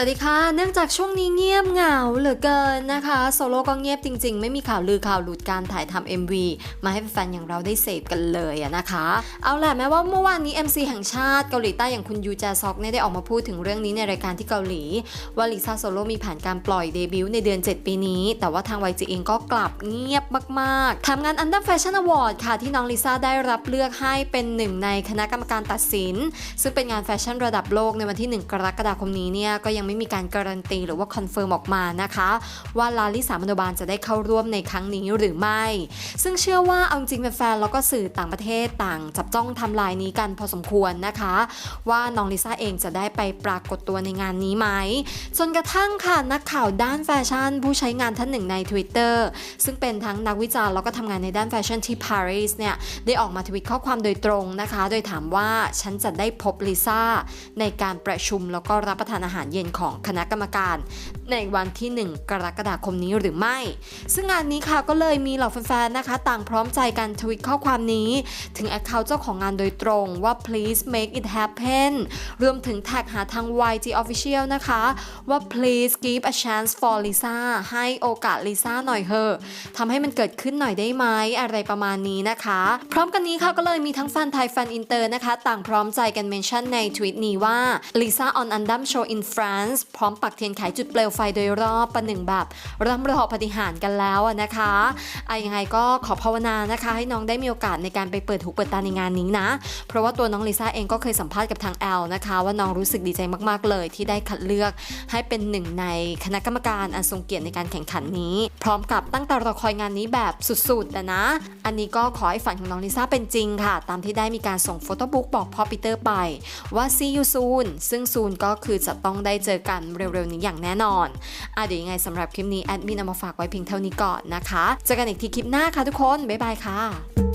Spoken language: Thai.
วัสดีค่ะ เนื่องจากช่วงนี้เงียบเหงาเหลือเกินนะคะ โซโล่ก็เงียบจริงๆ ไม่มีข่าวลือข่าวหลุดการถ่ายทำ MV มาให้แฟนๆอย่างเราได้เสพกันเลยอะนะคะ เอาแหละแม้ว่าเมื่อวานนี้ MC แห่งชาติเกาหลีใต้อย่างคุณยูแจซอกเนี่ยได้ออกมาพูดถึงเรื่องนี้ในรายการที่เกาหลี ว่าลิซ่าโซโล่มีแผนการปล่อยเดบิวต์ในเดือน 7 ปีนี้ แต่ว่าทาง YG เองก็กลับเงียบมากๆทำงาน Under Fashion Award ค่ะที่น้องลิซ่าได้รับเลือกให้เป็นหนึ่งในคณะกรรมการตัดสิน ซึ่งเป็นงานแฟชั่นระดับโลกในวันที่ 1 กรกฎาคมนี้เนี่ยก็ยังไม่มีการการันตีหรือว่าคอนเฟิร์มออกมานะคะ ว่าลาลิสามโนบาลจะได้เข้าร่วมในครั้งนี้หรือไม่ ซึ่งเชื่อว่าเอาจริงแฟนๆแล้วก็สื่อต่างประเทศต่างจับจ้องทำลายนี้กันพอสมควรนะคะ ว่าน้องลิซ่าเองจะได้ไปปรากฏตัวในงานนี้ไหมจนกระทั่งค่ะนักข่าวด้านแฟชั่น ผู้ใช้งานท่านหนึ่งใน Twitter ซึ่งเป็นทั้งนักวิจารณ์แล้วก็ทำงานในด้านแฟชั่นที่ปารีสเนี่ยได้ออกมาทวิตข้อความโดยตรงนะคะ โดยถามว่าฉันจะได้พบลิซ่าในการประชุมแล้วก็รับประทานอาหารเย็นของคณะกรรมการ ในวันที่ 1 กรกฎาคมนี้หรือไม่ ซึ่งงานนี้ค่ะก็เลยมีเหล่าแฟนๆนะคะ ต่างพร้อมใจกันทวิตข้อความนี้ ถึงแอคเคาท์เจ้าของงานโดยตรงว่า please make it happen รวมถึงแท็กหาทาง YG Official นะคะว่า please give a chance for Lisa ให้โอกาสลิซ่าหน่อยเถอะทำให้มันเกิดขึ้นหน่อยได้ไหมอะไรประมาณนี้นะคะ พร้อมกันนี้ค่ะก็เลยมีทั้งแฟนไทยแฟนอินเตอร์นะคะ ต่างพร้อมใจกันเมนชั่นในทวิตนี้ว่า Lisa on Andam Show in France พร้อมปักเทียนไขจุดเปลวไฟโดยรอบประหนึ่งแบบร่ำรอปฏิหารกันแล้วนะคะไอะยังไงก็ขอภาวนานะคะ ให้น้องได้มีโอกาสในการไปเปิดหูเปิดตาในงานนี้นะ เพราะว่าตัวน้องลิซ่าเองก็เคยสัมภาษณ์กับทางแอลนะคะ ว่าน้องรู้สึกดีใจมากๆเลย ที่ได้คัดเลือกให้เป็นหนึ่งในคณะกรรมการอันทรงเกียรติในการแข่งขันนี้ พร้อมกับตั้งแต่รอคอยงานนี้แบบสุดๆอะนะ อันนี้ก็ขอให้ฝันของน้องลิซ่าเป็นจริงค่ะ ตามที่ได้มีการส่งโฟโต้บุ๊กบอกพ่อปีเตอร์ไปว่า see you soon ซึ่ง soon ก็คือจะต้องได้เจออกันเร็วๆนี้อย่างแน่นอนอะเดี๋ยวยังไงสำหรับคลิปนี้แอดมินเอามาฝากไว้เพียงเท่านี้ก่อนนะคะเจอกันอีกทีคลิปหน้าค่ะทุกคน บ๊ายบายค่ะ